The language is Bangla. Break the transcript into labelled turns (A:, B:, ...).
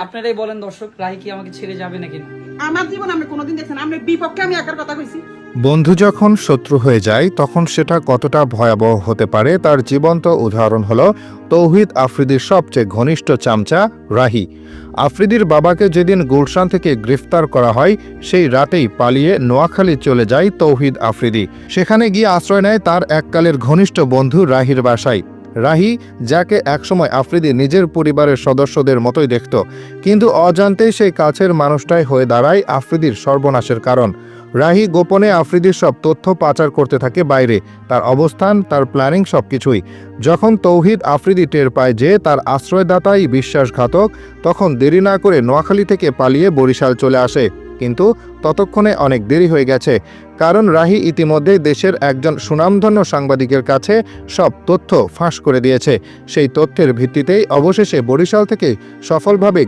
A: আপনারাই বলেন দর্শক রাহি কি আমাকে ছেড়ে যাবে নাকি? না
B: আমার জীবন আমি কোনোদিন দেখছেন আমি বিপক্ষে আমি একার কথা কইছি।
C: বন্ধু যখন শত্রু হয়ে যায় তখন সেটা কতটা ভয়াবহ হতে পারে তার জীবন্ত উদাহরণ হলো তৌহিদ আফ্রিদির সবচেয়ে ঘনিষ্ঠ চামচা রাহি। আফ্রিদির বাবাকে যেদিন গুলশান থেকে গ্রেফতার করা হয় সেই রাতেই পালিয়ে নোয়াখালী চলে যায় তৌহিদ আফ্রিদি। সেখানে গিয়ে আশ্রয় নেয় তার এককালের ঘনিষ্ঠ বন্ধু রাহির বাসায়। রাহি, যাকে একসময় আফ্রিদি নিজের পরিবারের সদস্যদের মতোই দেখত, কিন্তু অজান্তেই সেই কাছের মানুষটাই হয়ে দাঁড়ায় আফ্রিদির সর্বনাশের কারণ। রাহি গোপনে আফ্রিদির সব তথ্য পাচার করতে থাকে বাইরে, তার অবস্থান, তার প্ল্যানিং সব কিছুই যখন তৌহিদ আফ্রিদি টের পায় যে তার আশ্রয়দাতাই বিশ্বাসঘাতক, তখন দেরি না করে নোয়াখালী থেকে পালিয়ে বরিশাল চলে আসে। কিন্তু ততক্ষণে অনেক দেরি হয়ে গেছে। কারণ রাহি ইতিমধ্যেই দেশের একজন সুনামধন্য সাংবাদিকের কাছে সব তথ্য ফাঁস করে দিয়েছে। সেই তথ্যের ভিত্তিতেই অবশেষে বরিশাল থেকে সফলভাবে